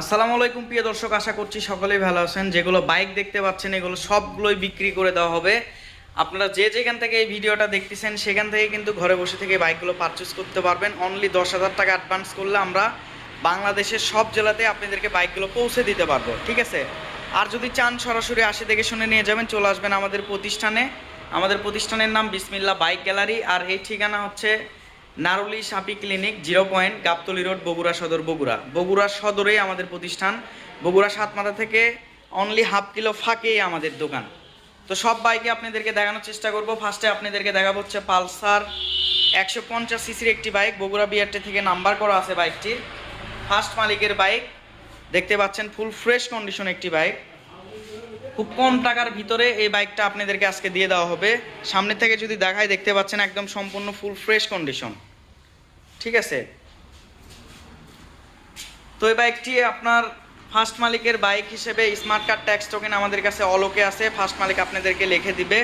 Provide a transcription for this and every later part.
আসসালামু আলাইকুম, প্রিয় দর্শক, আশা করছি সকলেই ভালো আছেন। যেগুলো বাইক দেখতে পাচ্ছেন, এগুলো সবগুলোই বিক্রি করে দেওয়া হবে। আপনারা যে যেখান থেকে এই ভিডিওটা দেখতেছেন, সেখান থেকে কিন্তু ঘরে বসে থেকে বাইকগুলো পারচেস করতে পারবেন। অনলি দশ হাজার টাকা অ্যাডভান্স করলে আমরা বাংলাদেশের সব জেলাতে আপনাদেরকে বাইকগুলো পৌঁছে দিতে পারব, ঠিক আছে? আর যদি চান সরাসরি আসে দেখে শুনে নিয়ে যাবেন, চলে আসবেন আমাদের প্রতিষ্ঠানে। আমাদের প্রতিষ্ঠানের নাম বিসমিল্লা বাইক গ্যালারি, আর এই ঠিকানা হচ্ছে নারুলি সাপি clinic zero point Gabtali road, Bogura Sadar, Bogura. Bogura সদরেই আমাদের প্রতিষ্ঠান। বগুড়া সাতমাথা থেকে অনলি হাফ কিলো ফাঁকেই আমাদের দোকান। তো সব বাইকে আপনাদেরকে দেখানোর চেষ্টা করব। ফার্স্টে আপনাদেরকে দেখাবো হচ্ছে পালসার একশো পঞ্চাশ সিসির একটি বাইক বগুড়া বিআরটি থেকে নাম্বার করা আছে বাইকটির ফার্স্ট মালিকের বাইক দেখতে পাচ্ছেন ফুল ফ্রেশ কন্ডিশন একটি বাইক খুব কম টাকার ভিতরে এই বাইকটা আপনাদেরকে আজকে দিয়ে দেওয়া হবে। সামনে থেকে যদি দেখায়, দেখতে পাচ্ছেন একদম সম্পূর্ণ ফুল ফ্রেশ কন্ডিশন ঠিক আছে? তো এই বাইকটি আপনার ফার্স্ট মালিকের বাইক হিসেবে স্মার্ট কার্ড ট্যাক্স টোকেন আমাদের কাছে অলোকে আছে। ফার্স্ট মালিক আপনাদেরকে লিখে দিবে।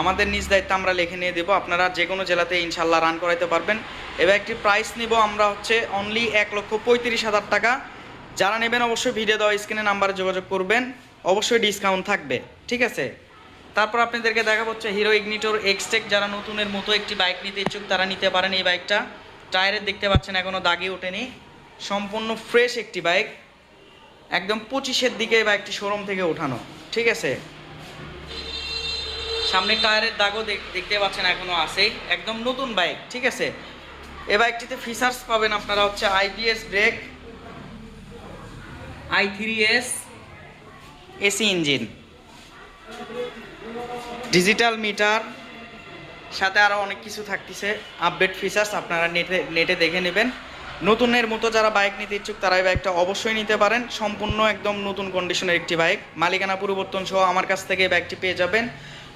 আমাদের নিজ দায়িত্ব আমরা লিখে নিয়ে দেবো। আপনারা যে কোনো জেলাতে ইনশাল্লাহ রান করাইতে পারবেন। এই বাইকটির প্রাইস নিব আমরা হচ্ছে অনলি এক লক্ষ পঁয়ত্রিশ হাজার টাকা। যারা নেবেন অবশ্যই ভিডিও দেওয়া স্ক্রিনে নাম্বারে যোগাযোগ করবেন। অবশ্যই ডিসকাউন্ট থাকবে, ঠিক আছে? তারপর আপনাদেরকে দেখা হচ্ছে হিরো ইগনিটোর এক্সটেক যারা নতুনের মতো একটি বাইক নিতে ইচ্ছুক, তারা নিতে পারেন এই বাইকটা টায়ারের দেখতে পাচ্ছেন এখনও দাগি ওঠেনি। সম্পূর্ণ ফ্রেশ একটি বাইক একদম পঁচিশের দিকে এই বাইকটি শোরুম থেকে ওঠানো, ঠিক আছে? সামনে টায়ারের দাগও দেখ- দেখতে পাচ্ছেন এখনও আছেই। একদম নতুন বাইক ঠিক আছে? এই বাইকটিতে ফিচার্স পাবেন আপনারা হচ্ছে IPS brake I three S AC engine. Digital meter, সাথে আরও অনেক কিছু থাকতেছে। আপডেট ফিচার্স আপনারা নেটে নেটে দেখে নেবেন। নতুনের মতো যারা বাইক নিতে ইচ্ছুক তারা এই বাইকটা অবশ্যই নিতে পারেন। সম্পূর্ণ একদম নতুন কন্ডিশনের একটি বাইক। মালিকানা পরিবর্তন সহ আমার কাছ থেকে এই বাইকটি পেয়ে যাবেন।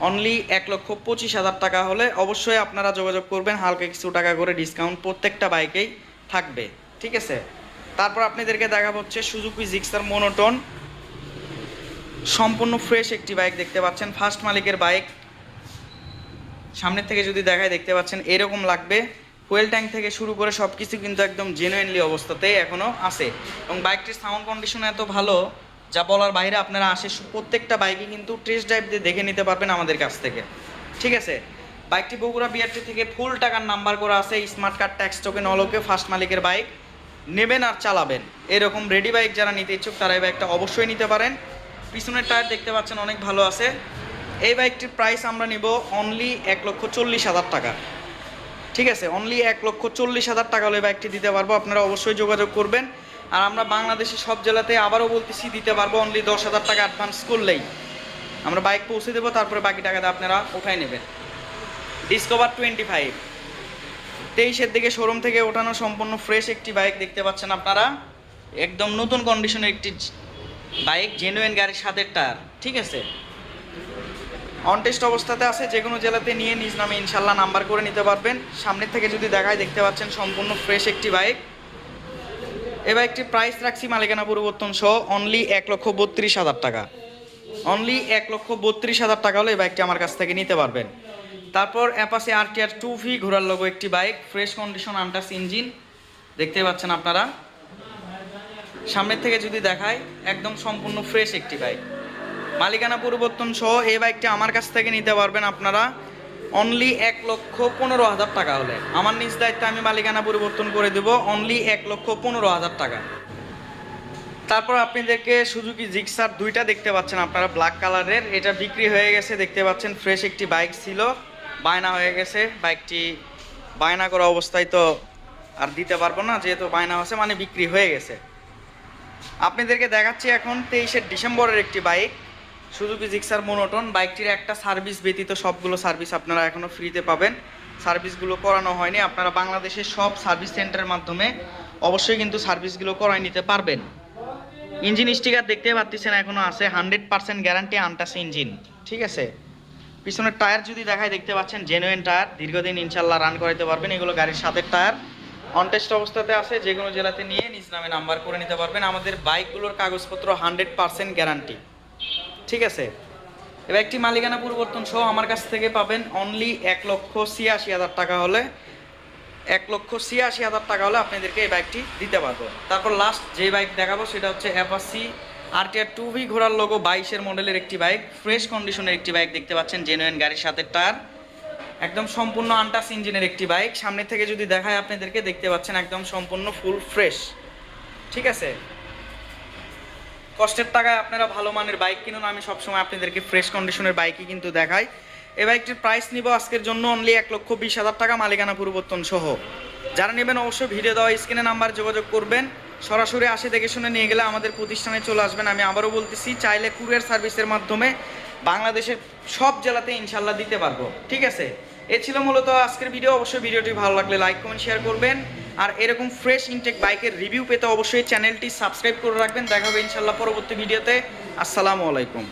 অনলি এক লক্ষ পঁচিশ হাজার টাকা হলে অবশ্যই আপনারা যোগাযোগ করবেন। হালকা কিছু টাকা করে ডিসকাউন্ট প্রত্যেকটা বাইকেই থাকবে। ঠিক আছে? তারপর আপনাদেরকে দেখা হচ্ছে সুজুকি জিক্সার মোনোটন সম্পূর্ণ ফ্রেশ একটি বাইক দেখতে পাচ্ছেন। ফার্স্ট মালিকের বাইক সামনের থেকে যদি দেখায়, দেখতে পাচ্ছেন, এরকম লাগবে। ফুয়েল ট্যাঙ্ক থেকে শুরু করে সব কিছু কিন্তু একদম জেনুইনলি অবস্থাতে এখনও আছে। এবং বাইকটির সাউন্ড কন্ডিশন এত ভালো, যা বলার বাইরে আপনারা আসে প্রত্যেকটা বাইকে কিন্তু টেস্ট ড্রাইভ দিয়ে দেখে নিতে পারবেন আমাদের কাছ থেকে। ঠিক আছে? বাইকটি বগুড়া বিআরটি থেকে ফুল টাকার নাম্বার করা আছে স্মার্ট কার্ড ট্যাক্স টোকেন অলোকে ফার্স্ট মালিকের বাইক নেবেন আর চালাবেন। এরকম রেডি বাইক যারা নিতে ইচ্ছুক, তারা এই বাইকটা অবশ্যই নিতে পারেন। পিছনের টায়ার দেখতে পাচ্ছেন অনেক ভালো আছে। এই বাইকটির প্রাইস আমরা নিব অনলি এক লক্ষ চল্লিশ হাজার টাকা। ঠিক আছে অনলি এক লক্ষ চল্লিশ হাজার টাকা হলে বাইকটি দিতে পারব, আপনারা অবশ্যই যোগাযোগ করবেন। আর আমরা বাংলাদেশের সব জেলাতে আবারও বলতেছি দিতে পারব অনলি দশ হাজার টাকা অ্যাডভান্স করলেই। আমরা বাইক পৌঁছে দেবো, তারপরে বাকি টাকাটা আপনারা উঠাই নেবেন। ডিসকভার টোয়েন্টি ফাইভ তেইশের দিকে শোরুম থেকে ওঠানো সম্পূর্ণ ফ্রেশ একটি বাইক দেখতে পাচ্ছেন আপনারা। একদম নতুন কন্ডিশনের একটি বাইক জেনুইন গাড়ির সাথে টায়ার ঠিক আছে? অনটেস্ট অবস্থাতে আছে যে কোনো জেলাতে নিয়ে নিজ নামে ইনশাল্লাহ নাম্বার করে নিতে পারবেন। সামনের থেকে যদি দেখায়, দেখতে পাচ্ছেন সম্পূর্ণ ফ্রেশ একটি বাইক। এই বাইকটির প্রাইস রাখছি মালিকানা পরিবর্তন সহ অনলি এক লক্ষ বত্রিশ হাজার টাকা। অনলি এক লক্ষ বত্রিশ হাজার টাকা হলে এই বাইকটি আমার কাছ থেকে নিতে পারবেন। তারপর Apache R T R two V ঘোরার লোগো একটি bike fresh condition untouched engine দেখতে পাচ্ছেন আপনারা? সামনের থেকে যদি দেখায় একদম সম্পূর্ণ ফ্রেশ একটি বাইক মালিকানা পরিবর্তন সহ এই বাইকটি আমার কাছ থেকে নিতে পারবেন আপনারা অনলি এক লক্ষ পনেরো হাজার টাকা হলে। আমার নিজ দায়িত্বে আমি মালিকানা পরিবর্তন করে দেব অনলি এক লক্ষ পনেরো হাজার টাকা। তারপর আপনাদেরকে সুজুকি জিক্সার দুইটা দেখতে পাচ্ছেন আপনারা ব্ল্যাক কালারের এটা বিক্রি হয়ে গেছে, দেখতে পাচ্ছেন ফ্রেশ একটি বাইক ছিল। বায়না হয়ে গেছে বাইকটি বায়না করা অবস্থায় তো আর দিতে পারব না, যেহেতু বায়না হয়েছে মানে বিক্রি হয়ে গেছে। আপনাদেরকে দেখাচ্ছি এখন তেইশে ডিসেম্বরের একটি বাইক। Suzuki, Gixxer, monotone. বাইকটির একটা সার্ভিস ব্যতীত সবগুলো সার্ভিস আপনারা এখনও ফ্রিতে পাবেন। সার্ভিসগুলো করানো হয়নি। আপনারা বাংলাদেশের সব সার্ভিস সেন্টারের মাধ্যমে অবশ্যই কিন্তু সার্ভিসগুলো করাই নিতে পারবেন। ইঞ্জিন স্টিকার দেখতে পাচ্ছেন এখনও আছে। Hundred percent guarantee untouched engine. ঠিক আছে? পিছনের টায়ার যদি দেখায়, দেখতে পাচ্ছেন জেনুইন টায়ার। দীর্ঘদিন ইনশাল্লাহ রান করাইতে পারবেন। এগুলো গাড়ির সাথে টায়ার। অনটেস্ট অবস্থাতে আছে, যে কোনো জেলাতে নিয়ে নিজ নামে নাম্বার করে নিতে পারবেন। আমাদের বাইকগুলোর কাগজপত্র হান্ড্রেড পার্সেন্ট গ্যারান্টি ঠিক আছে? এবার একটি মালিকানা পরিবর্তন সহ আমার কাছ থেকে পাবেন অনলি এক লক্ষ ছিয়াশি হাজার টাকা হলে, এক লক্ষ ছিয়াশি হাজার টাকা হলে আপনাদেরকে এই বাইকটি দিতে পারব। তারপর লাস্ট যে বাইক দেখাবো, সেটা হচ্ছে অ্যাপাসি আরটিআর টু ভি ঘোড়ার লোগো বাইশের মডেলের একটি বাইক ফ্রেশ কন্ডিশনের একটি বাইক দেখতে পাচ্ছেন জেনুয়েন গাড়ির সাথে টায়ার একদম সম্পূর্ণ আনটাস ইঞ্জিনের একটি বাইক। সামনে থেকে যদি দেখায় আপনাদেরকে, দেখতে পাচ্ছেন একদম সম্পূর্ণ ফুল ফ্রেশ। ঠিক আছে? কষ্টের টাকায় আপনারা ভালো মানের বাইক কিনুন। আমি সবসময় আপনাদেরকে ফ্রেশ কন্ডিশনের বাইকই কিন্তু দেখাই। এই বাইকটির প্রাইস নিব আজকের জন্য অনলি এক লক্ষ বিশ হাজার টাকা, মালিকানা পরিবর্তন সহ। যারা নেবেন অবশ্যই ভিডিও দেওয়া স্ক্রিনে নাম্বার যোগাযোগ করবেন। সরাসরি আসে দেখে শুনে নিয়ে গেলে আমাদের প্রতিষ্ঠানে চলে আসবেন। আমি আবারও বলতেছি, চাইলে কুরিয়ার সার্ভিসের মাধ্যমে বাংলাদেশের সব জেলাতে ইনশাল্লাহ দিতে পারব। ঠিক আছে? এ ছিল মূলত আজকের ভিডিও অবশ্যই ভিডিওটি ভালো লাগলে লাইক কমেন্ট শেয়ার করবেন। আর এরকম ফ্রেশ ইনটেক বাইকের রিভিউ পেতে অবশ্যই চ্যানেলটি সাবস্ক্রাইব করে রাখবেন। দেখা হবে ইনশাল্লাহ পরবর্তী ভিডিওতে আসসালামু আলাইকুম।